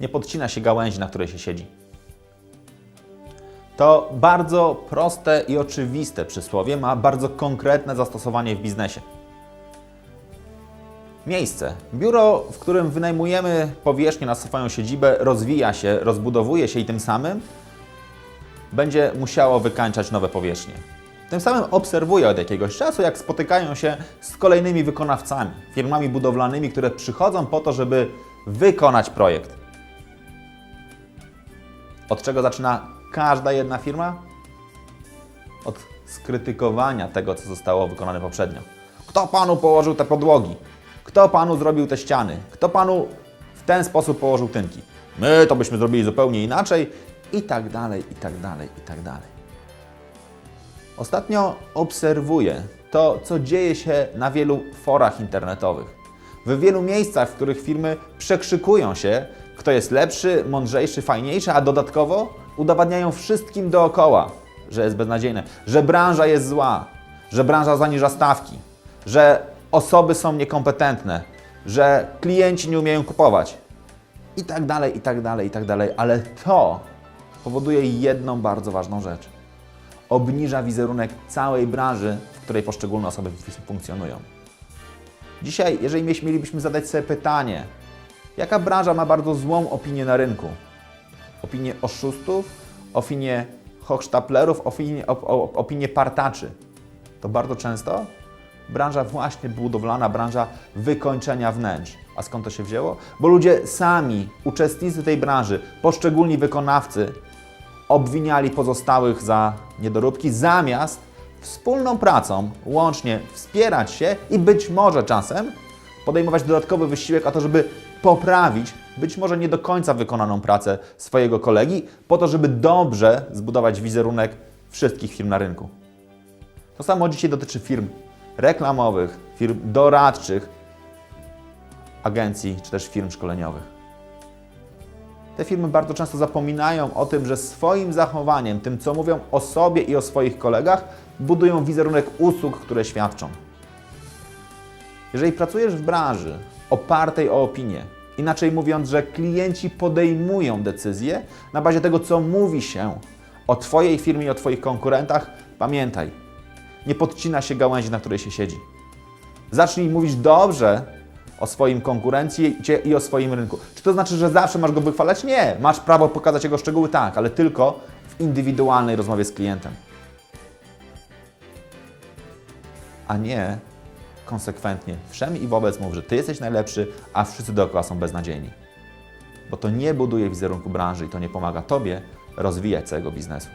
nie podcina się gałęzi, na której się siedzi. To bardzo proste i oczywiste przysłowie ma bardzo konkretne zastosowanie w biznesie. Miejsce, biuro, w którym wynajmujemy powierzchnię na swoją siedzibę, rozwija się, rozbudowuje się i tym samym będzie musiało wykańczać nowe powierzchnie. Tym samym obserwuję od jakiegoś czasu, jak spotykają się z kolejnymi wykonawcami, firmami budowlanymi, które przychodzą po to, żeby wykonać projekt. Od czego zaczyna każda jedna firma? Od skrytykowania tego, co zostało wykonane poprzednio. Kto panu położył te podłogi? Kto panu zrobił te ściany? Kto panu w ten sposób położył tynki? My to byśmy zrobili zupełnie inaczej i tak dalej, i tak dalej, i tak dalej. Ostatnio obserwuję to, co dzieje się na wielu forach internetowych. W wielu miejscach, w których firmy przekrzykują się, kto jest lepszy, mądrzejszy, fajniejszy, a dodatkowo udowadniają wszystkim dookoła, że jest beznadziejne, że branża jest zła, że branża zaniża stawki, że osoby są niekompetentne, że klienci nie umieją kupować i tak dalej, i tak dalej, i tak dalej. Ale to powoduje jedną bardzo ważną rzecz obniża wizerunek całej branży, w której poszczególne osoby funkcjonują. Dzisiaj, jeżeli mielibyśmy zadać sobie pytanie, jaka branża ma bardzo złą opinię na rynku? Opinię oszustów, opinię hochsztaplerów, opinię, op, op, partaczy. To bardzo często branża właśnie budowlana, branża wykończenia wnętrz. A skąd to się wzięło? Bo ludzie sami, uczestnicy tej branży, poszczególni wykonawcy, obwiniali pozostałych za niedoróbki, zamiast wspólną pracą łącznie wspierać się i być może czasem podejmować dodatkowy wysiłek o to, żeby poprawić być może nie do końca wykonaną pracę swojego kolegi, po to, żeby dobrze zbudować wizerunek wszystkich firm na rynku. To samo dzisiaj dotyczy firm reklamowych, firm doradczych, agencji czy też firm szkoleniowych. Te firmy bardzo często zapominają o tym, że swoim zachowaniem, tym co mówią o sobie i o swoich kolegach, budują wizerunek usług, które świadczą. Jeżeli pracujesz w branży opartej o opinię, inaczej mówiąc, że klienci podejmują decyzje na bazie tego, co mówi się o Twojej firmie i o Twoich konkurentach, pamiętaj, nie podcina się gałęzi, na której się siedzi. Zacznij mówić dobrze o swoim konkurencji i o swoim rynku. Czy to znaczy, że zawsze masz go wychwalać? Nie. Masz prawo pokazać jego szczegóły? Tak, ale tylko w indywidualnej rozmowie z klientem. A nie konsekwentnie wszem i wobec mów, że Ty jesteś najlepszy, a wszyscy dookoła są beznadziejni. Bo to nie buduje wizerunku branży i to nie pomaga Tobie rozwijać całego biznesu.